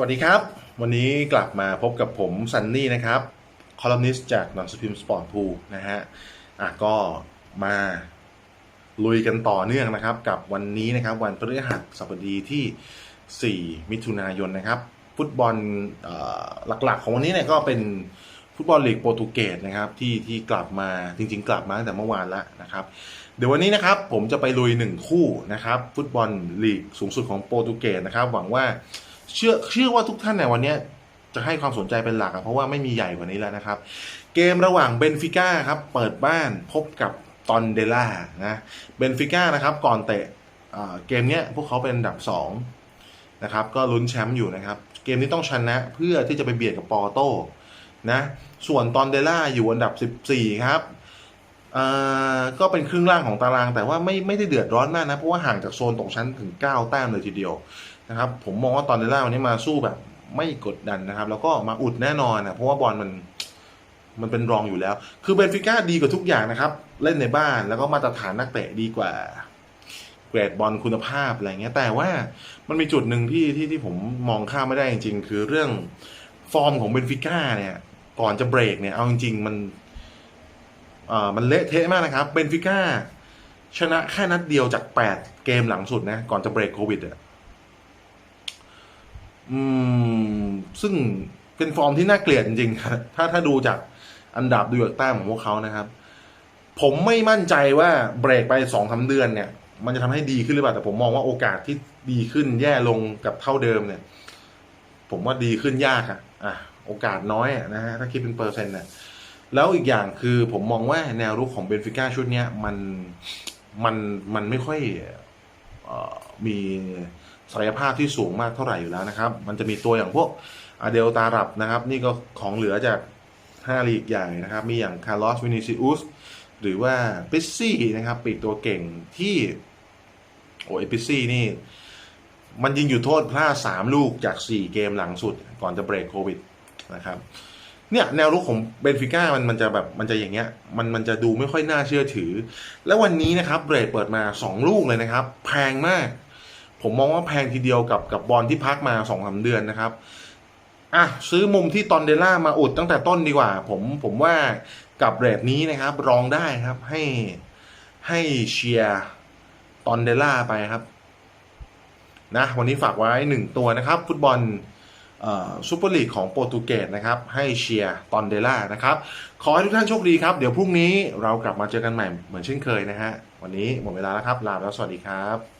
สวัสดีครับ วันนี้กลับมาพบกับผมซันนี่นะครับคอลัมนิสต์จากหนังสือพิมพ์สปอร์ตพูนะฮะอะก็มาลุยกันต่อเนื่องนะครับ กับวันนี้นะครับ วันพฤหัสบดีที่ 4 มิถุนายนนะครับ ฟุตบอลหลักๆ ของวันนี้เนี่ยก็เป็นฟุตบอลลีกโปรตุเกสนะครับที่ที่กลับมาจริง ๆ กลับมาตั้งแต่เมื่อวานแล้วนะครับ เดี๋ยววันนี้นะครับผมจะไปลุยหนึ่งคู่นะครับ ฟุตบอลลีกสูงสุดของโปรตุเกสนะครับ หวังว่า เชื่อเชื่อว่าทุกท่านในวันนี้จะให้ความสนใจเป็นหลักเพราะว่าไม่มีใหญ่กว่านี้แล้วนะครับ เกมระหว่างเบนฟิก้าครับ เปิดบ้านพบกับตอนเดล่านะเบนฟิก้านะครับ ก่อนเตะเกมเนี้ยพวกเขาเป็นอันดับ2นะครับ ก็ลุ้นแชมป์อยู่นะครับ เกมนี้ต้องชนะเพื่อที่จะไปเบียดกับปอร์โต้นะส่วนตอนเดล่าอยู่อันดับ 14 ครับก็เป็นครึ่งล่างของตารางแต่ว่าไม่ไม่ได้เดือดร้อนมากนะ เพราะว่าห่างจากโซนตกชั้นถึง 9 แต้มเลยทีเดียว นะครับ ผมมองว่าตอนเดล่าวันนี้มาสู้แบบ ไม่กดดันนะครับ แล้วก็มาอุดแน่นอนนะเพราะว่าบอลมันมันเป็นรองอยู่แล้ว คือเบนฟิก้าดีกว่าทุกอย่างนะครับ เล่นในบ้านแล้วก็มาตรฐานนักเตะดีกว่า เกรดบอลคุณภาพอะไรเงี้ย แต่ว่ามันมีจุดหนึ่งที่ที่ที่ผมมองข้ามไม่ได้จริงๆ คือเรื่องฟอร์มของเบนฟิก้าเนี่ย ก่อนจะเบรกเนี่ย เอาจริงๆ มันอ่ามันเละเทะมากนะครับ เบนฟิก้าชนะแค่นัดเดียวจาก 8 เกมหลังสุดนะ ก่อนจะเบรกโควิดอะ อืม ซึ่งเป็นฟอร์มที่น่าเกลียดจริงๆครับถ้าถ้าดูจากอันดับดูจากแต้มของพวกเขานะครับ ผมไม่มั่นใจว่าเบรกไปสองสาเดือนเนี่ย มันจะทำให้ดีขึ้นหรือเปล่า แต่ผมมองว่าโอกาสที่ดีขึ้นแย่ลงกับเท่าเดิมเนี่ย ผมว่าดีขึ้นยากอะอะ โอกาสน้อยนะฮะถ้าคิดเป็นเปอร์เซ็นต์เนี่ยแล้วอีกอย่างคือผมมองว่าแนวรุกของเบนฟิก้าชุดเนี้ยมันมันมันไม่ค่อย มีศักยภาพที่สูงมากเท่าไหร่อยู่แล้วนะครับ มันจะมีตัวอย่างพวกอาเดลตารับนะครับ นี่ก็ของเหลือจาก5ลีกใหญ่นะครับ มีอย่างคาร์ลอสวินิซิอุสหรือว่าปิซซี่นะครับปีกตัวเก่งที่โอ้ยปิซซี่นี่ มันยิงอยู่โทษพลาดสามลูกจาก 4 เกมหลังสุด ก่อนจะเบรกโควิดนะครับ เนี่ยแนวรุกของเบนฟิก้ามันมันจะแบบมันจะอย่างเงี้ยมันมันจะดูไม่ค่อยน่าเชื่อถือ แล้ววันนี้นะครับเบรกเปิดมา 2 ลูกเลยนะครับ แพงมาก ผมมองว่าแพงทีเดียวกับกับบอลที่พักมา2อสเดือนนะครับอะซื้อมุมที่ตอนเดล่ามาอุดตั้งแต่ต้นดีกว่า ผมผมว่ากับเรทนี้นะครับ รองได้ครับให้ให้เชียร์ตอนเดล่าไปครับ นะ วันนี้ฝากไว้หนึ่งตัวนะครับ ฟุตบอล ซูเปอร์ลีกของโปรตุเกสนะครับ ให้เชียร์ตอนเดล่านะครับ ขอให้ทุกท่านโชคดีครับ เดี๋ยวพรุ่งนี้เรากลับมาเจอกันใหม่เหมือนเช่นเคยนะฮะ วันนี้หมดเวลาแล้วครับ ลาแล้วสวัสดีครับ